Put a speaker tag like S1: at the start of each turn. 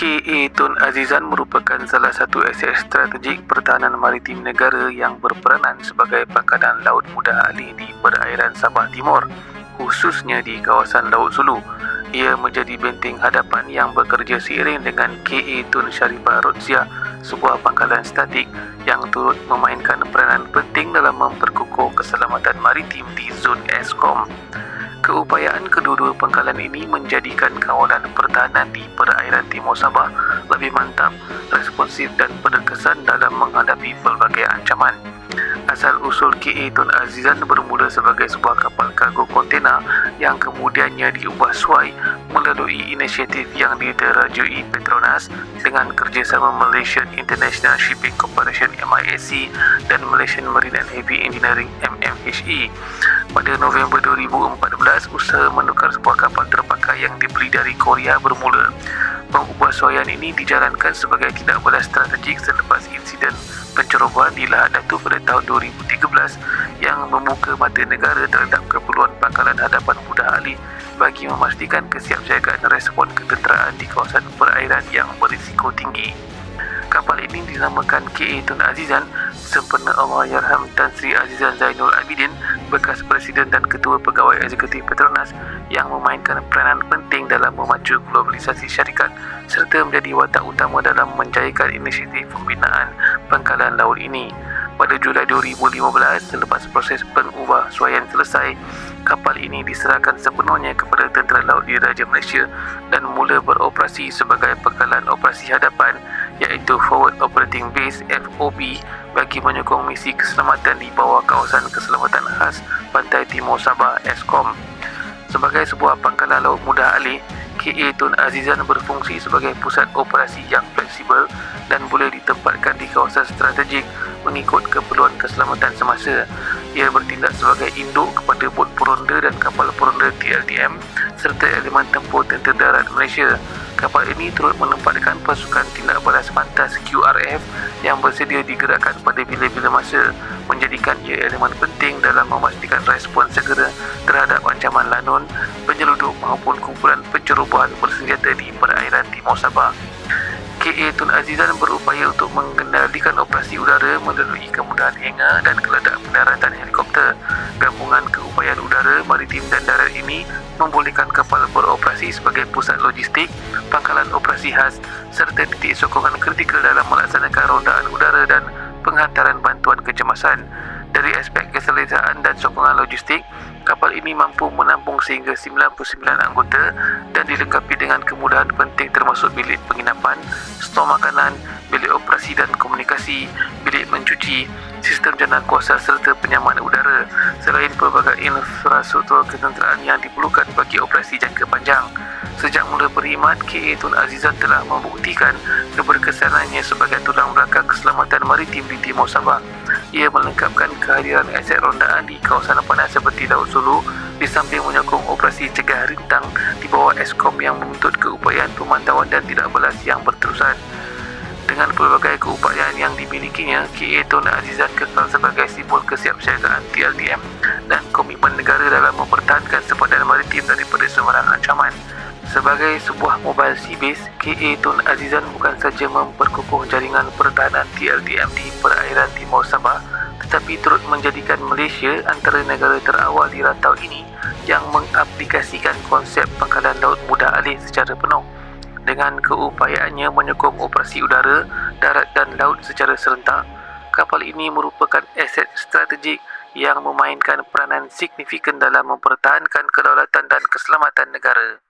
S1: KA Tun Azizan merupakan salah satu aset strategik pertahanan maritim negara yang berperanan sebagai pangkalan laut mudah alih di perairan Sabah Timur, khususnya di kawasan Laut Sulu. Ia menjadi benteng hadapan yang bekerja seiring dengan KA Tun Sharifah Rodzia, sebuah pangkalan statik yang turut memainkan peranan penting dalam memperkukuh keselamatan maritim di zon ESKOM. Keupayaan kedua-dua pangkalan ini menjadikan kawalan pertahanan di perairan Timur Sabah lebih mantap, responsif dan berkesan dalam menghadapi pelbagai ancaman. Asal usul KA Tun Azizan bermula sebagai sebuah kapal kargo kontena yang kemudiannya diubah suai melalui inisiatif yang diterajui Petronas dengan kerjasama Malaysian International Shipping Corporation MISC dan Malaysian Marine and Heavy Engineering MMHE. Pada November 2014, usaha menukar sebuah kapal terpakai yang dibeli dari Korea bermula. Pengubahsuaian ini dijalankan sebagai tidak balas strategik selepas insiden pencerobohan di Lahad Datu pada tahun 2013 yang membuka mata negara terhadap keperluan pangkalan hadapan bagi memastikan kesiapsiagaan respon ketenteraan di kawasan perairan yang berisiko tinggi. Kapal ini dinamakan KA Tun Azizan sempena Allahyarham Tan Sri Azizan Zainul Abidin bekas Presiden dan Ketua Pegawai Eksekutif Petronas yang memainkan peranan penting dalam memacu globalisasi syarikat serta menjadi watak utama dalam menjayakan inisiatif pembinaan pangkalan laut ini. Pada Julai 2015, selepas proses pengubah suaian selesai, kapal ini diserahkan sepenuhnya kepada Tentera Laut Diraja Malaysia dan mula beroperasi sebagai pangkalan operasi hadapan iaitu Forward Operating Base FOB bagi menyokong misi keselamatan di bawah kawasan keselamatan khas Pantai Timur Sabah ESKOM. Sebagai sebuah pangkalan laut mudah alih, KA Tun Azizan berfungsi sebagai pusat operasi yang fleksibel dan boleh ditempatkan di kawasan strategik mengikut keperluan keselamatan semasa. Ia bertindak sebagai induk kepada bot peronda dan kapal peronda TLTM serta elemen tempur tentera darat Malaysia. Kapal ini turut menempatkan pasukan tindak balas pantas QRF yang bersedia digerakkan pada bila-bila masa menjadikan ia elemen penting dalam memastikan respon segera terhadap ancaman lanun, penyelundup maupun kumpulan pencerobohan bersenjata di perairan Timur Sabah. KA Tun Azizan berupaya untuk mengendalikan operasi udara melalui kemudahan hangar dan keledak pendaratan helikopter. Gabungan keupayaan udara, maritim dan darat ini membolehkan kapal beroperasi sebagai pusat logistik, pangkalan operasi khas serta titik sokongan kritikal dalam melaksanakan rondaan udara dan penghantaran bantuan kecemasan. Dari aspek keselesaan dan sokongan logistik, kapal ini mampu menampung sehingga 99 anggota dan dilengkapi dengan kemudahan penting termasuk bilik penginapan, stor makanan, bilik operasi dan komunikasi, bilik mencuci, sistem jana kuasa serta penyaman udara selain pelbagai infrastruktur ketenteraan yang diperlukan bagi operasi jangka panjang. Sejak mula berkhidmat, KA Tun Azizan telah membuktikan keberkesanannya sebagai tulang belakang keselamatan maritim di Timur Sabah ia melengkapkan kehadiran aset rondaan di kawasan panas seperti Laut Sulu di samping menyokong operasi cegah rintang di bawah ESKOM yang menuntut keupayaan pemantauan dan tidak balas yang berterusan. Dengan pelbagai keupayaan yang dimilikinya, KA Tun Azizan kekal sebagai simbol kesiapsiagaan TLDM dan komitmen negara dalam mempertahankan sepadan maritim daripada sebarang ancaman. Sebagai sebuah mobile sea base, KA Tun Azizan bukan saja memperkukuh jaringan pertahanan TLDM di perairan Timur Sabah, tetapi turut menjadikan Malaysia antara negara terawal di rantau ini yang mengaplikasikan konsep pangkalan laut mudah alih secara penuh. Dengan keupayaannya menyokong operasi udara, darat dan laut secara serentak, kapal ini merupakan aset strategik yang memainkan peranan signifikan dalam mempertahankan kedaulatan dan keselamatan negara.